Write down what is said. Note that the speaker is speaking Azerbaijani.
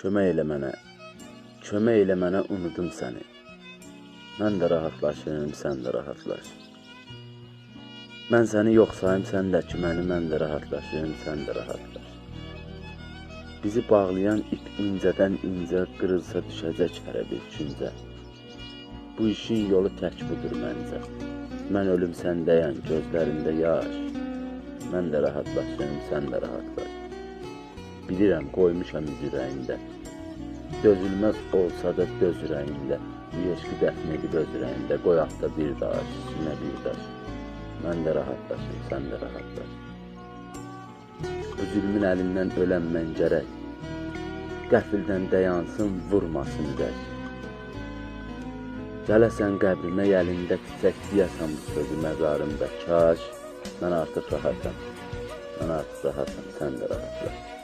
Kömək elə mənə, kömək elə mənə unudum səni. Mən də rahatlaşım, sən də rahatlaş. Mən səni yox sayım, sən də ki məni, mən də rahatlaşım, sən də rahatlaş. Bizi bağlayan ip incədən incə qırılsa düşəcək hərə bir küncə. Bu işin yolu tək budur məncə. Mən ölüm səndəyəm, gözlərində yaş. Mən də rahatlaşım, sən də rahatlaş. Bilirəm, qoymuşam iz ürəyində. Dözülməz olsa da döz ürəyində. Bu eşqi dəfn edib öz ürəyində. Qoyaq da bir daş, üstünə bir daş. Mən də rahatlaşım, sən də rahatlaş. Bu zülmün əlindən ölən mən gərək. Qəfildən dayansın, vurmasın ürək. Gələsən qəbrimə əlində çiçək deyəsən bu sözü məzarımda kaş. Mən artıq rahatam. Mən artıq rahatam, sən də rahatlaş.